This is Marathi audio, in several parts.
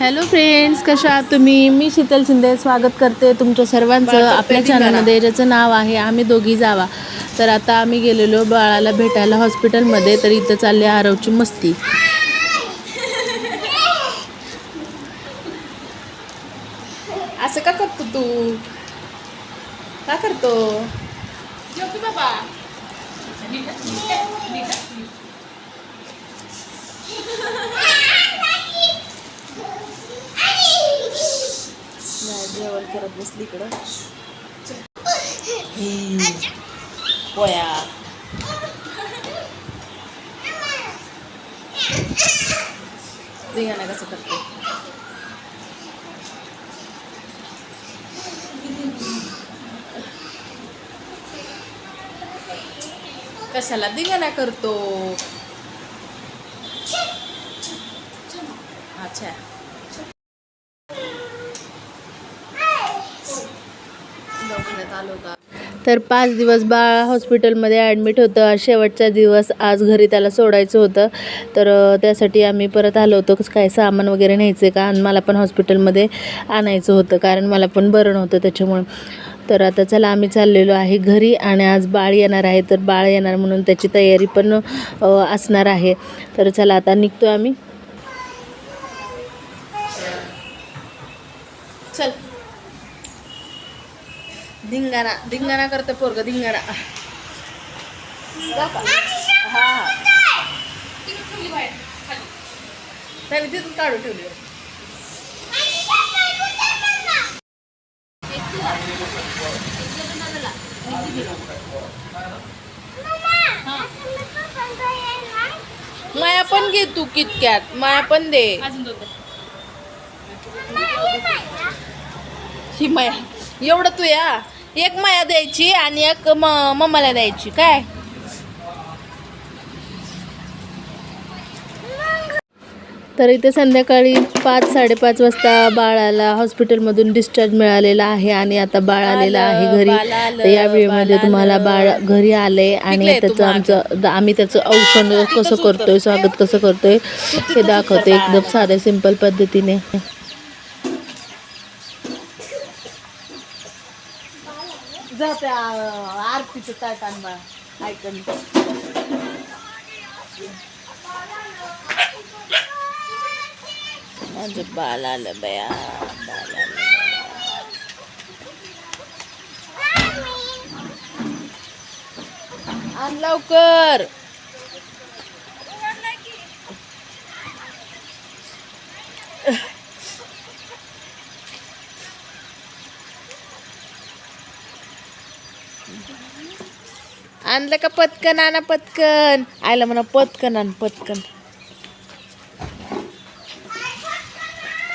हॅलो फ्रेंड्स कशा आहात तुम्ही? मी शीतल शिंदे. स्वागत करते तुमच्या सर्वांचं. आपल्या चॅनलमध्ये ज्याचं नाव आहे आम्ही दोघी जावा. तर आता आम्ही गेलेलो बाळाला भेटायला हॉस्पिटलमध्ये तर इथं चालली आरवची मस्ती. असं का करतो तू? का करतो? बाबा. जेवण करत बसली इकडं. पोया. धिंगाणा कसं करते? कशाला धिंगाणा करतो? अच्छा दवाखान्यात आलो का तर पाच दिवस बाळ हॉस्पिटलमध्ये ॲडमिट होतं. आज शेवटचा दिवस. आज घरी त्याला सोडायचं होतं. तर त्यासाठी आम्ही परत आलो होतो. काय सामान वगैरे न्यायचं आहे का? आणि मला पण हॉस्पिटलमध्ये आणायचं होतं. कारण मला पण बरं नव्हतं त्याच्यामुळे. तर आता चला आम्ही चाललेलो आहे घरी आणि आज बाळ येणार आहे. तर बाळ येणार म्हणून त्याची तयारी पण असणार आहे. तर चला आता निघतो आम्ही. चल. धिंगाणा. धिंगाणा करते पोरग धिंगाणा. हा. हा नाही मी तिथून काढून ठेवली. माया पण घे तू कितक्यात. माया पण दे. ही माया. एवढं तू या. एक माया द्यायची आणि एक म मम्माला द्यायची. काय? तर इथे संध्याकाळी पाच साडेपाच वाजता बाळाला हॉस्पिटलमधून डिस्चार्ज मिळालेला आहे आणि आता बाळ आलेलं आहे घरी. तर या व्हिडिओमध्ये तुम्हाला बाळ घरी आले आणि त्याचं आमचं आम्ही. त्याचं औषध कसं करतोय स्वागत कसं करतोय हे दाखवते एकदम साध्या सिंपल पद्धतीने. जाते आरतीचं ताट आण. बाळा ऐकून. माझं बाल आलं बया बाल आलं आण लवकर. आणलं का पटकन आणा पटकन. आयला म्हणा पटकन आण पटकन.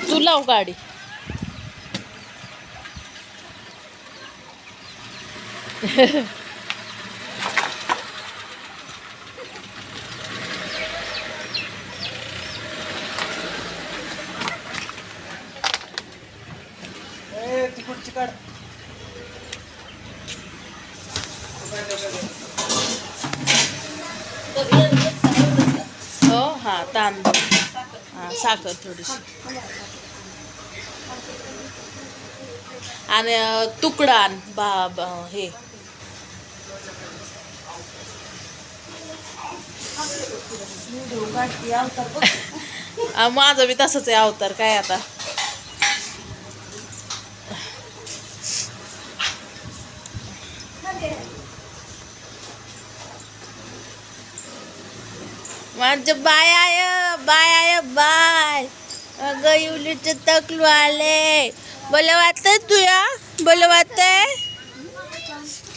तू लाव गाडी. साखर थोडीशी. आणि बा बा- हे. माझं बी तसंच आहे अवतार काय आता? माझं bye I bye I bye. अगं युलीचे तकलू आले. बलं वाटतंय तुया? बलं वाटतंय?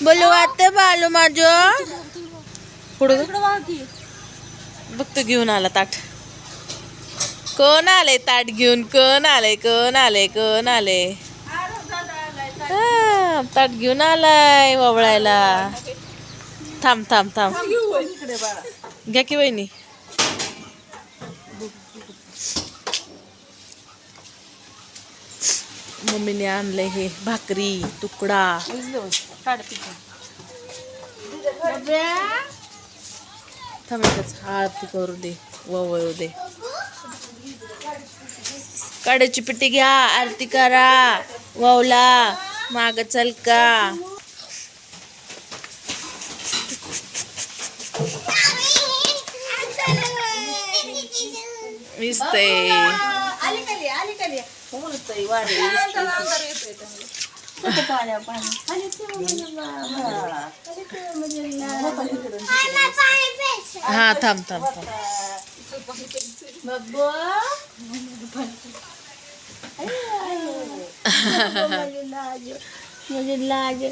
बलं वाटतंय बालू माझं? पुढं बघतो घेऊन आला ताट. कोण आले ताट घेऊन? कोण आले कोण आले कोण आले हा, ताट घेऊन आलाय ववळायला. थांब थांब. थांब. घ्या की वहिनी. मम्मीने आणलं हे भाकरी तुकडा. थांबच आरती करू दे वळू दे. काड्याची पिटी घ्या आरती करा वावला माग चल का दिसतंय आली खाली आली खाली बोलतंय वारे अंदर अंदर येतोय चांगलं. नको पाण्या पाणी आली ते म्हणजे बाबा. आली ते म्हणजे नको इकडून. हा थांब थांब थांब बाबा. माझी लाज माझी लाज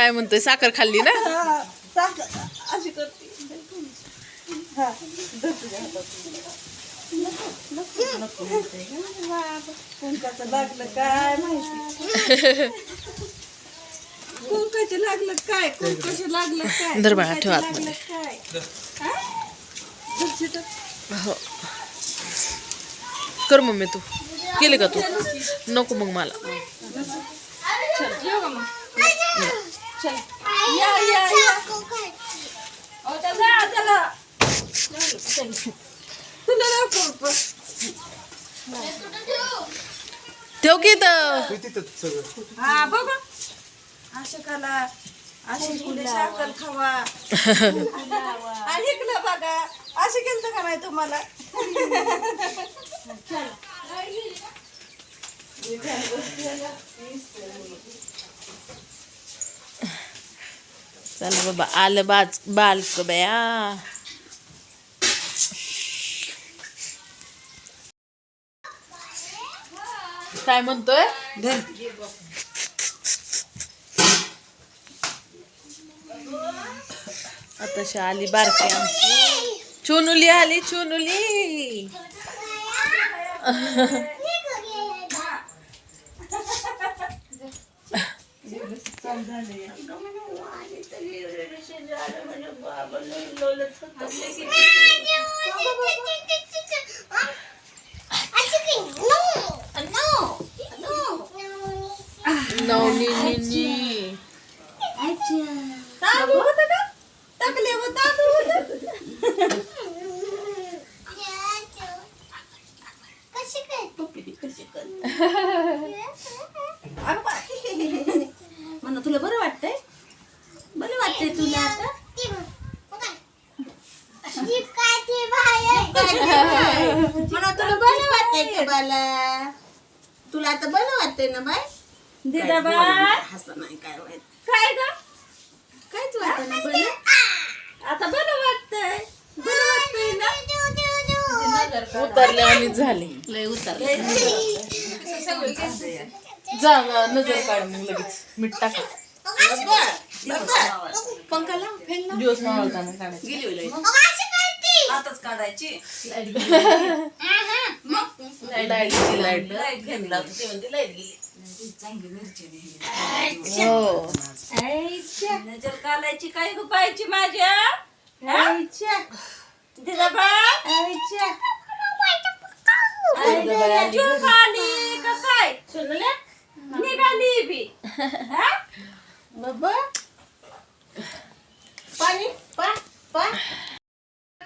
काय म्हणतोय? साखर खाल्ली ना? हा, साखर. अशी करते. हा लागलं काय माहिती? कुंकाचं लागलं काय? कुंकाचं लागलं काय? ठेव आतमध्ये. हा? हो. कर मम्मी तू. केले का तू? नको मग मला. चल. या या या. अहो, चला चला चल. तुला. ठेव की इथं. हा बघा. अशी कुठे साखर खावा. आणि इकडं बघा. असं केलं का नाही तुम्हाला? चला बाबा आलं बाज बालक बया. काय म्हणतोय? आताशी आली बारकी आमची. चुनुली आली चुनुली. नवनी तांदूळ होतं का टाकले व तांदूळ होतं पप्पी कशी कर अगं बाई. म्हणा तुला बरं वाटतंय बरं वाटतंय तुला आता म्हणा तुला बरं तुला आता बरं वाटतंय ना बाय दिदा बाय हसं नाही काय वाईट काय ग? काहीच वाटत ना बरं आता बरं वाटतंय. बरं वाटतंय ना? उतरले आणि झाले. लय जा जा, नजर काढ मग लगेच. मीठ टाका. पंखा लाव फॅन लाव दिवस मावळताना काढायचं. गेली लाइट आताच काढायची. लाइट गेली, लाइट लाइट गेली. लावतो ते म्हणते लाइट गेली. हो. नजर काय गुपायची माझ्या? दिदा बा झोप आली का काय? निघाली बी.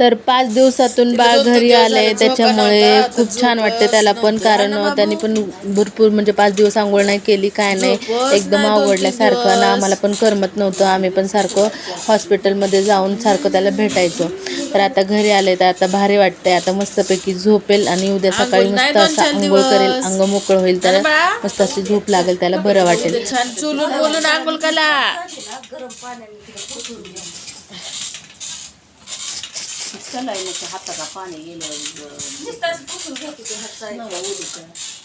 तर पाच दिवसातून बाळ घरी आले त्याच्यामुळे खूप छान वाटते त्याला. पण कारण त्यांनी पण भरपूर म्हणजे पाच दिवस आंघोळ नाही केली काय नाही. एकदम आवडल्यासारखं ना आम्हाला पण करमत नव्हतं. आम्ही पण सारखं हॉस्पिटलमध्ये जाऊन सारखं त्याला भेटायचो. तर आता घरी आले तर आता भारी वाटतंय. आता मस्तपैकी झोपेल आणि उद्या सकाळी मस्त असं आंघोळ करेल. अंग मोकळं होईल त्याला. मस्त अशी झोप लागेल त्याला. बरं वाटेल. छान. चुलून बोलून आंघोळ कला चलाय हाताला पाणी गेलं ते हात